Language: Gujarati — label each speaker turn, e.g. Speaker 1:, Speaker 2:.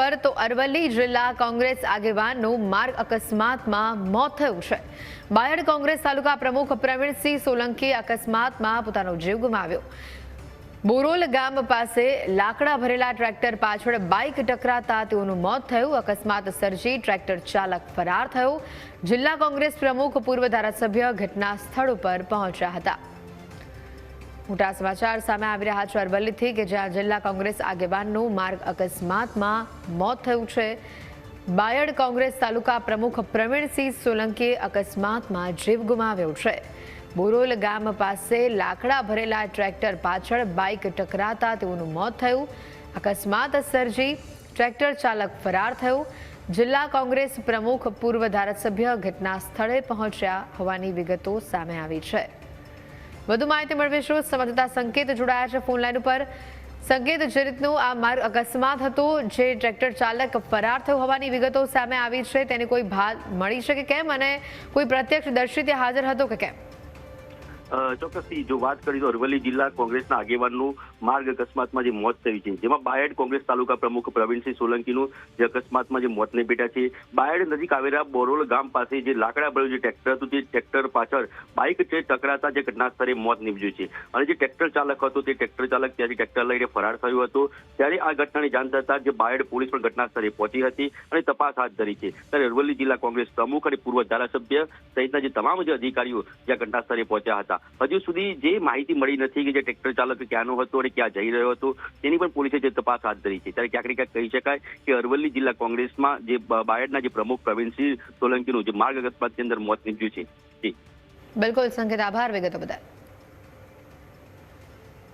Speaker 1: પર તો અરવલ્લી જિલ્લા કોંગ્રેસ આગેવાનનું માર્ગ અકસ્માતમાં મોત થયું છે. બાયડ કોંગ્રેસ તાલુકા પ્રમુખ પ્રવીણસિંહ સોલંકી અકસ્માતમાં પોતાનો જીવ ગુમાવ્યો. બોરોલ ગામ પાસે લાકડા ભરેલા ટ્રેક્ટર પાછળ બાઇક ટકરાતા તેઓનું મોત થયું. અકસ્માત સર્જી ટ્રેક્ટર ચાલક ફરાર થયો. જિલ્લા કોંગ્રેસ પ્રમુખ પૂર્વ ધારાસભ્ય ઘટના સ્થળ ઉપર પહોંચ્યા હતા. મોટા સમાચાર સામે આવી રહ્યા છે અરવલ્લીથી કે જ્યાં જિલ્લા કોંગ્રેસ આગેવાનનું માર્ગ અકસ્માતમાં મોત થયું છે. બાયડ કોંગ્રેસ તાલુકા પ્રમુખ પ્રવીણસિંહ સોલંકીએ અકસ્માતમાં જીવ ગુમાવ્યો છે. બોરોલ ગામ પાસે લાકડા ભરેલા ટ્રેક્ટર પાછળ બાઇક ટકરાતા તેઓનું મોત થયું. અકસ્માત સર્જી ટ્રેક્ટર ચાલક ફરાર થયો. જિલ્લા કોંગ્રેસ પ્રમુખ પૂર્વ ધારાસભ્ય ઘટના સ્થળે પહોંચ્યા હોવાની વિગતો સામે આવી છે. વધુ માહિતી મેળવીશું સંવાદદાતા સંકેત જોડાયા છે ફોન લાઈન ઉપર. સંકેત, જે રીતનું આ માર્ગ અકસ્માત હતો, જે ટ્રેક્ટર ચાલક ફરાર થયો હોવાની વિગતો સામે આવી છે. તેની કોઈ ભાત મળી છે કે કેમ? અને કોઈ પ્રત્યક્ષદર્શી ત્યાં હાજર હતો કે કેમ?
Speaker 2: ચોક્કસથી જો વાત કરીએ તો અરવલ્લી જિલ્લા કોંગ્રેસના આગેવાનનું માર્ગ અકસ્માતમાં જે મોત થયું છે. જેમાં બાયડ કોંગ્રેસ તાલુકા પ્રમુખ પ્રવીણસિંહ સોલંકીનું જે અકસ્માતમાં જે મોતને ભેટ્યા છે. બાયડ નજીક આવેલા બોરોલ ગામ પાસે જે લાકડા ભર્યું જે ટ્રેક્ટર હતું, તે ટ્રેક્ટર પાછળ બાઇક છે ટકરાતા જે ઘટના સ્થળે મોત નીપજ્યું છે. અને જે ટ્રેક્ટર ચાલક હતો, તે ટ્રેક્ટર ચાલક ત્યાંથી ટ્રેક્ટર લઈને ફરાર થયો હતો. ત્યારે આ ઘટનાની જાણ થતાં જે બાયડ પોલીસ પણ ઘટના સ્થળે પહોંચી હતી અને તપાસ હાથ ધરી છે. ત્યારે અરવલ્લી જિલ્લા કોંગ્રેસ પ્રમુખ અને પૂર્વ ધારાસભ્ય સહિતના જે તમામ જે અધિકારીઓ જ્યાં ઘટના સ્થળે પહોંચ્યા હતા. હજુ સુધી જે માહિતી મળી નથી કે જે ટ્રેક્ટર ચાલક ક્યાંનો હતો અને ક્યાં જઈ રહ્યો હતો, તેની પણ પોલીસે જે તપાસ હાથ ધરી છે. ત્યારે ક્યાંક ક્યાંક કહી શકાય કે અરવલ્લી જિલ્લા કોંગ્રેસમાં જે બાયડના જે પ્રમુખ પ્રવીણસિંહ સોલંકીનું જે માર્ગ અકસ્માતની અંદર મોત નીપજ્યું છે.
Speaker 1: બિલકુલ, સંકેત. આભાર વિગતો બદલ.